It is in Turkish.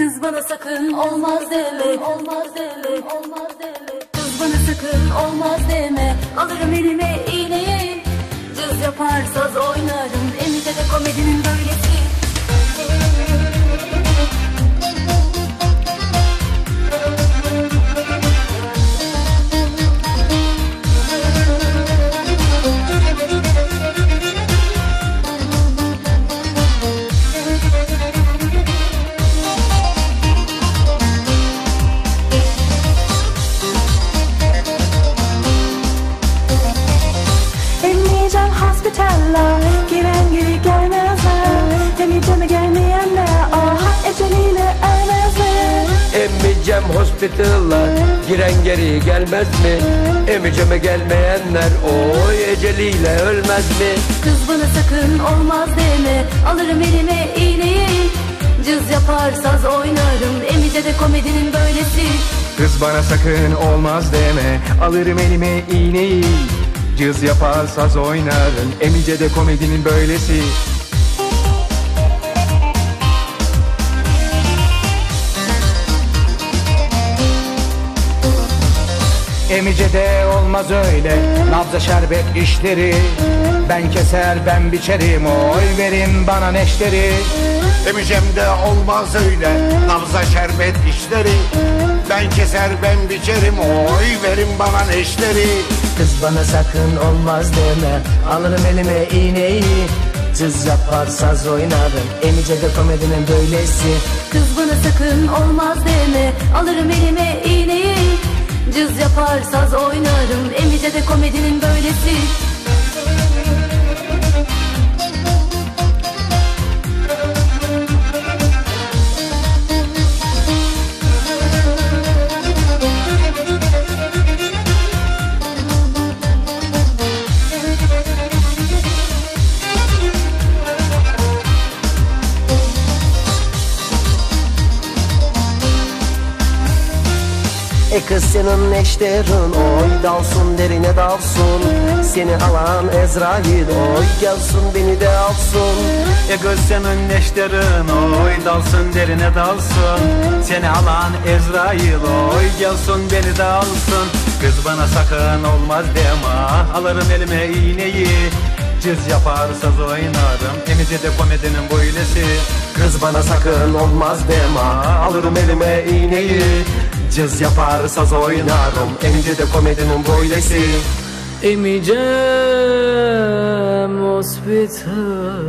Kız bana sakın olmaz deme. Olmaz deme Olmaz deme. Kız bana sakın olmaz deme. Alırım elime iğneyi. Cız yapar saz oynarım Emmeyeceğim hospital'a Giren geri gelmez mi? Emiceme gelmeyenler Oy eceliyle ölmez mi? Kız bana sakın olmaz deme Alırım elime iğneyi Cız yapar saz oynarım Emide de komedinin böylesi Kız bana sakın olmaz deme Alırım elime iğneyi Cız yapar saz oynarım Emice de komedinin böylesi Emice'de olmaz öyle. Nabza şerbet işleri. Ben keser ben biçerim. Oy verin bana neşteri. Emicemde olmaz öyle. Nabza şerbet işleri. Ben keser ben biçerim. Oy verin bana neşteri. Kız bana sakın olmaz deme. Alırım elime iğneyi. Cız yapar saz oynarım. Emice de komedinin böylesi. Kız bana sakın olmaz deme. Alırım elime iğneyi yapar oynarım. Emide de komedinin böylesi E kız senin neşterin Oy dalsın derine dalsın. Seni alan Ezrail Oy gelsin beni de alsın. E göz senin neşterin oy dalsın derine dalsın. Seni alan Ezrail oy gelsin beni de alsın. Kız bana sakın olmaz deme alırım elime iğneyi. Cız yapar saz oynarım Emice de komedinin böylesi Kız bana sakın olmaz deme Alırım elime iğneyi Cız yapar saz oynarım. Emice de komedinin böylesi. Emeyeceğim hospitalda